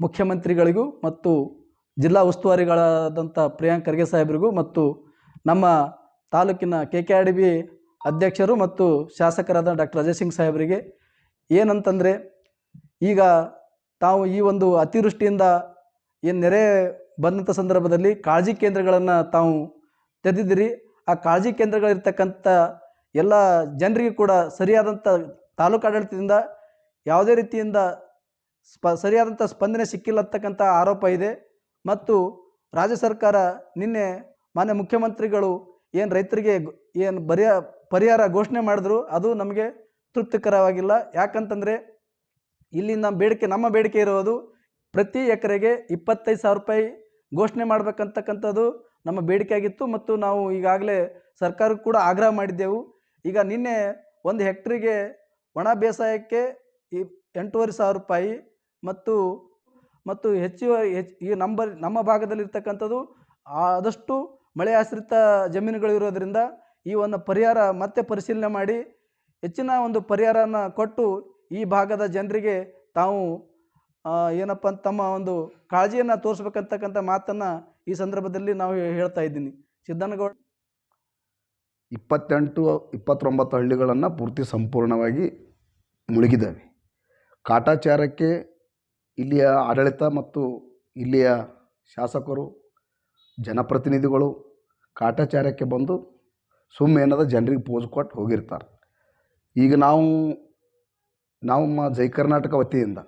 ಮುಖ್ಯಮಂತ್ರಿಗಳಿಗೂ ಮತ್ತು ಜಿಲ್ಲಾ ಉಸ್ತುವಾರಿಗಳಾದಂಥ ಪ್ರಿಯಾಂಕ್ ಖರ್ಗೆ ಸಾಹೇಬರಿಗೂ ಮತ್ತು ನಮ್ಮ ತಾಲೂಕಿನ K K R D B ಅಧ್ಯಕ್ಷರು ಮತ್ತು ಶಾಸಕರಾದ ಡಾಕ್ಟರ್ ಅಜಯ್ ಸಿಂಗ್ ಸಾಹೇಬರಿಗೆ ಏನಂತಂದರೆ ಈಗ ತಾವು ಈ ಒಂದು ಅತಿವೃಷ್ಟಿಯಿಂದ ಏನು ನೆರೆ ಬಂದಂಥ ಸಂದರ್ಭದಲ್ಲಿ ಕಾಳಜಿ ಕೇಂದ್ರಗಳನ್ನು ತಾವು ತೆರೆದಿದ್ದೀರಿ ಆ ಕಾಳಜಿ ಕೇಂದ್ರಗಳಿರ್ತಕ್ಕಂಥ ಎಲ್ಲ ಜನರಿಗೂ ಕೂಡ ಸರಿಯಾದಂಥ ತಾಲೂಕಾಡಳಿತದಿಂದ ಯಾವುದೇ ರೀತಿಯಿಂದ ಸ್ಪ, ಸರಿಯಾದಂಥ ಸ್ಪಂದನೆ ಸಿಕ್ಕಿಲ್ಲ ಅಂತಕ್ಕಂಥ ಆರೋಪ ಇದೆ. ಮತ್ತು ರಾಜ್ಯ ಸರ್ಕಾರ ನಿನ್ನೆ ಮಾನ್ಯ ಮುಖ್ಯಮಂತ್ರಿಗಳು ಏನು ರೈತರಿಗೆ ಏನು ಬರಿಯ, ಪರಿಹಾರ ಘೋಷಣೆ ಮಾಡಿದ್ರು, ಅದು ನಮಗೆ ತೃಪ್ತಿಕರವಾಗಿಲ್ಲ. ಯಾಕಂತಂದರೆ ಇಲ್ಲಿ ನಮ್ಮ ಬೇಡಿಕೆ ನಮ್ಮ ಬೇಡಿಕೆ ಇರೋದು ಪ್ರತಿ ಎಕರೆಗೆ ಇಪ್ಪತ್ತೈದು ಸಾವಿರ ರೂಪಾಯಿ ಘೋಷಣೆ ಮಾಡಬೇಕಂತಕ್ಕಂಥದ್ದು ನಮ್ಮ ಬೇಡಿಕೆ ಆಗಿತ್ತು ಮತ್ತು ನಾವು ಈಗಾಗಲೇ ಸರ್ಕಾರಕ್ಕೆ ಕೂಡ ಆಗ್ರಹ ಮಾಡಿದ್ದೆವು. ಈಗ ನಿನ್ನೆ ಒಂದು ಹೆಕ್ಟ್ರಿಗೆ ಒಣ ಬೇಸಾಯಕ್ಕೆ ಈ ಎಂಟೂವರೆ ಸಾವಿರ ರೂಪಾಯಿ ಮತ್ತು ಮತ್ತು ಹೆಚ್ಚು ಹೆಚ್ಚು, ಈ ನಂಬರ್, ನಮ್ಮ ಭಾಗದಲ್ಲಿರ್ತಕ್ಕಂಥದ್ದು ಆದಷ್ಟು ಮಳೆ ಆಶ್ರಿತ ಜಮೀನುಗಳು ಇರೋದರಿಂದ ಈ ಒಂದು ಪರಿಹಾರ ಮತ್ತೆ ಪರಿಶೀಲನೆ ಮಾಡಿ, ಹೆಚ್ಚಿನ ಒಂದು ಪರಿಹಾರನ ಕೊಟ್ಟು ಈ ಭಾಗದ ಜನರಿಗೆ ತಾವು ಏನಪ್ಪ ತಮ್ಮ ಒಂದು ಕಾಳಜಿಯನ್ನು ತೋರಿಸ್ಬೇಕಂತಕ್ಕಂಥ ಮಾತನ್ನು ಈ ಸಂದರ್ಭದಲ್ಲಿ ನಾವು ಹೇಳ್ತಾ ಇದ್ದೀನಿ. ಸಿದ್ದನಗೌಡ ಇಪ್ಪತ್ತೆಂಟು, ಇಪ್ಪತ್ತೊಂಬತ್ತು ಹಳ್ಳಿಗಳನ್ನು ಪೂರ್ತಿ ಸಂಪೂರ್ಣವಾಗಿ ಮುಳುಗಿದ್ದಾವೆ. ಕಾಟಾಚಾರಕ್ಕೆ ಇಲ್ಲಿಯ ಆಡಳಿತ ಮತ್ತು ಇಲ್ಲಿಯ ಶಾಸಕರು, ಜನಪ್ರತಿನಿಧಿಗಳು ಕಾಟಾಚಾರಕ್ಕೆ ಬಂದು ಸುಮ್ಮೇನದ ಜನರಿಗೆ ಪೋಸ್ ಕೊಟ್ಟು ಹೋಗಿರ್ತಾರೆ. ಈಗ ನಾವು ನಮ್ಮ ಜೈ ಕರ್ನಾಟಕ ವತಿಯಿಂದ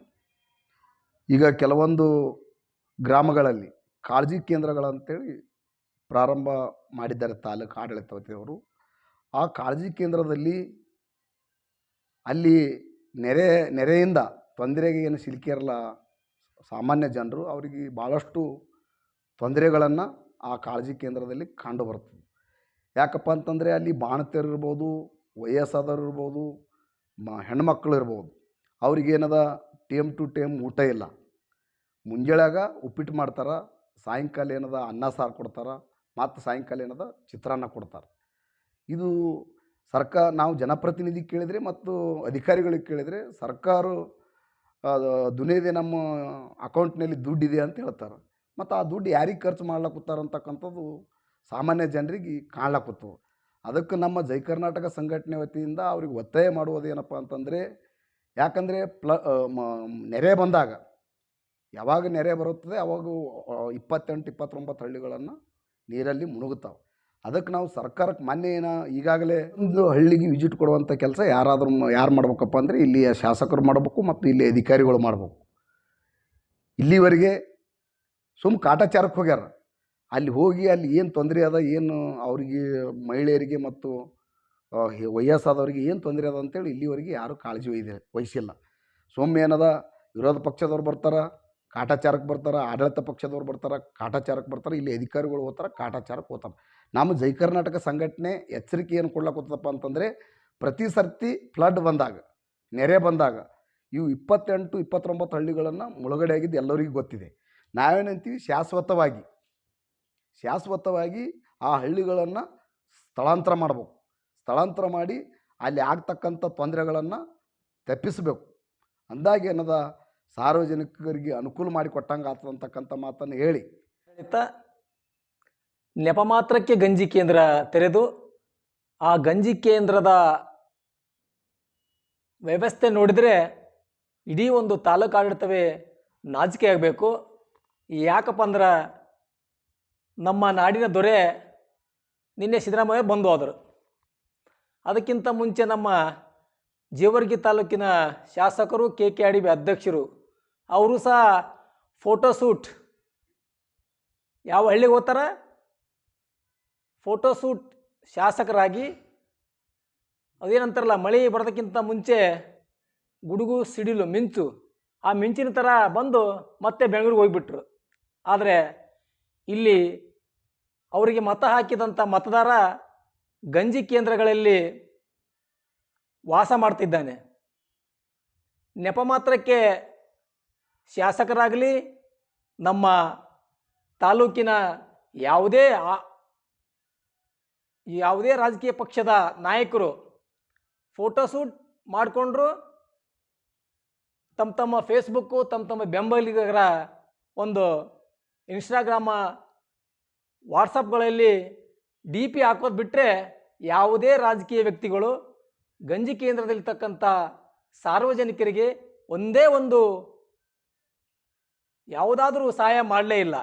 ಈಗ ಕೆಲವೊಂದು ಗ್ರಾಮಗಳಲ್ಲಿ ಕಾಳಜಿ ಕೇಂದ್ರಗಳಂತೇಳಿ ಪ್ರಾರಂಭ ಮಾಡಿದ್ದಾರೆ ತಾಲೂಕು ಆಡಳಿತ ವತಿಯವರು. ಆ ಕಾಳಜಿ ಕೇಂದ್ರದಲ್ಲಿ ಅಲ್ಲಿ ನೆರೆ, ನೆರೆಯಿಂದ ತೊಂದರೆಗೆ ಏನು ಸಿಲುಕಿರಲ್ಲ ಸಾಮಾನ್ಯ ಜನರು, ಅವರಿಗೆ ಭಾಳಷ್ಟು ತೊಂದರೆಗಳನ್ನು ಆ ಕಾಳಜಿ ಕೇಂದ್ರದಲ್ಲಿ ಕಂಡು ಬರ್ತದೆ ಯಾಕಪ್ಪ ಅಂತಂದರೆ ಅಲ್ಲಿ ಬಾಣತಿಯರು ಇರ್ಬೋದು, ವಯಸ್ಸಾದವ್ರು ಇರ್ಬೋದು, ಮ, ಹೆಣ್ಮಕ್ಳು ಇರ್ಬೋದು ಅವ್ರಿಗೇನದ ಟೇಮ್ ಟು ಟೇಮ್ ಊಟ ಇಲ್ಲ. ಮುಂಜಾಳಾಗ ಉಪ್ಪಿಟ್ಟು ಮಾಡ್ತಾರೆ, ಸಾಯಂಕಾಲ ಏನದ ಅನ್ನ ಸಾರು ಕೊಡ್ತಾರೆ, ಮತ್ತು ಸಾಯಂಕಾಲ ಏನದ ಚಿತ್ರಾನ್ನ ಕೊಡ್ತಾರೆ. ಇದು ಸರ್ಕಾರ, ನಾವು ಜನಪ್ರತಿನಿಧಿ ಕೇಳಿದರೆ ಮತ್ತು ಅಧಿಕಾರಿಗಳಿಗೆ ಕೇಳಿದರೆ ಸರ್ಕಾರ ದುನಿಯದೆ ನಮ್ಮ ಅಕೌಂಟ್ನಲ್ಲಿ ದುಡ್ಡಿದೆ ಅಂತ ಹೇಳ್ತಾರೆ. ಮತ್ತು ಆ ದುಡ್ಡು ಯಾರಿಗೆ ಖರ್ಚು ಮಾಡ್ಲಕ್ಕುತ್ತಾರೆ ಅಂತಕ್ಕಂಥದ್ದು ಸಾಮಾನ್ಯ ಜನರಿಗೆ ಕಾಣ್ಲಕ್ಕುತ್ತವು ಅದಕ್ಕೆ ನಮ್ಮ ಜೈ ಕರ್ನಾಟಕ ಸಂಘಟನೆ ವತಿಯಿಂದ ಅವ್ರಿಗೆ ಒತ್ತಾಯ ಮಾಡುವುದೇನಪ್ಪ ಅಂತಂದರೆ, ಯಾಕಂದರೆ ಪ್ಲ ನೆರೆ ಬಂದಾಗ, ಯಾವಾಗ ನೆರೆ ಬರುತ್ತದೆ ಅವಾಗ ಇಪ್ಪತ್ತೆಂಟು ಇಪ್ಪತ್ತೊಂಬತ್ತು ಹಳ್ಳಿಗಳನ್ನು ನೀರಲ್ಲಿ ಮುಳುಗುತ್ತಾವೆ ಅದಕ್ಕೆ ನಾವು ಸರ್ಕಾರಕ್ಕೆ ಮಾನ್ಯ ಏನ ಈಗಾಗಲೇ ಒಂದು ಹಳ್ಳಿಗೆ ವಿಸಿಟ್ ಕೊಡುವಂಥ ಕೆಲಸ ಯಾರಾದರೂ ಯಾರು ಮಾಡ್ಬೇಕಪ್ಪ ಅಂದರೆ ಇಲ್ಲಿಯ ಶಾಸಕರು ಮಾಡಬೇಕು ಮತ್ತು ಇಲ್ಲಿ ಅಧಿಕಾರಿಗಳು ಮಾಡಬೇಕು. ಇಲ್ಲಿವರೆಗೆ ಸುಮ್ಮ ಕಾಟಾಚಾರಕ್ಕೆ ಹೋಗ್ಯಾರ. ಅಲ್ಲಿ ಹೋಗಿ ಅಲ್ಲಿ ಏನು ತೊಂದರೆ ಅದ, ಏನು ಅವರಿಗೆ ಮಹಿಳೆಯರಿಗೆ ಮತ್ತು ವಯಸ್ಸಾದವ್ರಿಗೆ ಏನು ತೊಂದರೆ ಅದ ಅಂತೇಳಿ ಇಲ್ಲಿವರೆಗೆ ಯಾರು ಕಾಳಜಿ ಒಯ್ದೆ ವಹಿಸಿಲ್ಲ. ಸೊಮ್ಮೆ ಏನದ, ವಿರೋಧ ಪಕ್ಷದವ್ರು ಬರ್ತಾರೆ, ಕಾಟಾಚಾರಕ್ಕೆ ಬರ್ತಾರೆ, ಆಡಳಿತ ಪಕ್ಷದವ್ರು ಬರ್ತಾರೆ, ಕಾಟಾಚಾರಕ್ಕೆ ಬರ್ತಾರೆ, ಇಲ್ಲಿ ಅಧಿಕಾರಿಗಳು ಹೋಗ್ತಾರೆ, ಕಾಟಾಚಾರಕ್ಕೆ ಹೋಗ್ತಾರೆ. ನಮ್ಮ ಜೈ ಕರ್ನಾಟಕ ಸಂಘಟನೆ ಎಚ್ಚರಿಕೆ ಏನು ಕೊಡ್ಲಾಕತ್ತದಪ್ಪ ಅಂತಂದರೆ, ಪ್ರತಿ ಸರ್ತಿ ಫ್ಲಡ್ ಬಂದಾಗ, ನೆರೆ ಬಂದಾಗ, ಇವು ಇಪ್ಪತ್ತೆಂಟು, ಇಪ್ಪತ್ತೊಂಬತ್ತು ಹಳ್ಳಿಗಳನ್ನು ಮುಳುಗಡೆ ಆಗಿದ್ದು ಎಲ್ಲರಿಗೂ ಗೊತ್ತಿದೆ. ನಾವೇನಂತೀವಿ ಶಾಶ್ವತವಾಗಿ. ಶಾಶ್ವತವಾಗಿ ಆ ಹಳ್ಳಿಗಳನ್ನು ಸ್ಥಳಾಂತರ ಮಾಡಬೇಕು. ಸ್ಥಳಾಂತರ ಮಾಡಿ ಅಲ್ಲಿ ಆಗ್ತಕ್ಕಂಥ ತೊಂದರೆಗಳನ್ನು ತಪ್ಪಿಸಬೇಕು. ಅಂದಾಗ ಏನದ? ಸಾರ್ವಜನಿಕರಿಗೆ ಅನುಕೂಲ ಮಾಡಿಕೊಟ್ಟಂಗೆ ಆಗ್ತದಂತಕ್ಕಂಥ ಮಾತನ್ನು ಹೇಳಿ. ನೆಪ ಮಾತ್ರಕ್ಕೆ ಗಂಜಿ ಕೇಂದ್ರ ತೆರೆದು ಆ ಗಂಜಿ ಕೇಂದ್ರದ ವ್ಯವಸ್ಥೆ ನೋಡಿದರೆ ಇಡೀ ಒಂದು ತಾಲೂಕು ಆಡಳಿತವೇ ನಾಚಿಕೆ ಆಗಬೇಕು. ಯಾಕಪ್ಪ ಅಂದ್ರೆ ನಮ್ಮ ನಾಡಿನ ದೊರೆ ನಿನ್ನೆ ಸಿದ್ದರಾಮಯ್ಯ ಬಂದು ಹೋದರು. ಅದಕ್ಕಿಂತ ಮುಂಚೆ ನಮ್ಮ ಜೇವರ್ಗಿ ತಾಲೂಕಿನ ಶಾಸಕರು K K R D B ಅಧ್ಯಕ್ಷರು, ಅವರು ಸಹ ಫೋಟೋ ಶೂಟ್ ಯಾವ ಹಳ್ಳಿಗೆ ಹೋಗ್ತಾರ? ಫೋಟೋ ಶೂಟ್ ಶಾಸಕರಾಗಿ ಅದೇನಂತಾರಲ್ಲ, ಮಳೆ ಬರೋದಕ್ಕಿಂತ ಮುಂಚೆ ಗುಡುಗು, ಸಿಡಿಲು ಮಿಂಚು, ಆ ಮಿಂಚಿನ ಥರ ಬಂದು ಮತ್ತೆ ಬೆಂಗಳೂರಿಗೆ ಹೋಗ್ಬಿಟ್ರು. ಆದರೆ ಇಲ್ಲಿ ಅವರಿಗೆ ಮತ ಹಾಕಿದಂಥ ಮತದಾರ ಗಂಜಿ ಕೇಂದ್ರಗಳಲ್ಲಿ ವಾಸ ಮಾಡ್ತಿದ್ದಾನೆ. ನೆಪ ಮಾತ್ರಕ್ಕೆ ಶಾಸಕರಾಗಲಿ ನಮ್ಮ ತಾಲೂಕಿನ ಯಾವುದೇ ಯಾವುದೇ ರಾಜಕೀಯ ಪಕ್ಷದ ನಾಯಕರು ಫೋಟೋಶೂಟ್ ಮಾಡಿಕೊಂಡ್ರು ತಮ್ಮ ತಮ್ಮ ಫೇಸ್ಬುಕ್ಕು ತಮ್ಮ ತಮ್ಮ ಬೆಂಬಲಿಗರ ಒಂದು ಇನ್ಸ್ಟಾಗ್ರಾಮ ವಾಟ್ಸಪ್ಗಳಲ್ಲಿ ಡಿ ಪಿ ಹಾಕೋದು ಬಿಟ್ಟರೆ ಯಾವುದೇ ರಾಜಕೀಯ ವ್ಯಕ್ತಿಗಳು ಗಂಜಿ ಕೇಂದ್ರದಲ್ಲಿರ್ತಕ್ಕಂಥ ಸಾರ್ವಜನಿಕರಿಗೆ ಒಂದೇ ಒಂದು ಯಾವುದಾದರೂ ಸಹಾಯ ಮಾಡಲೇ ಇಲ್ಲ.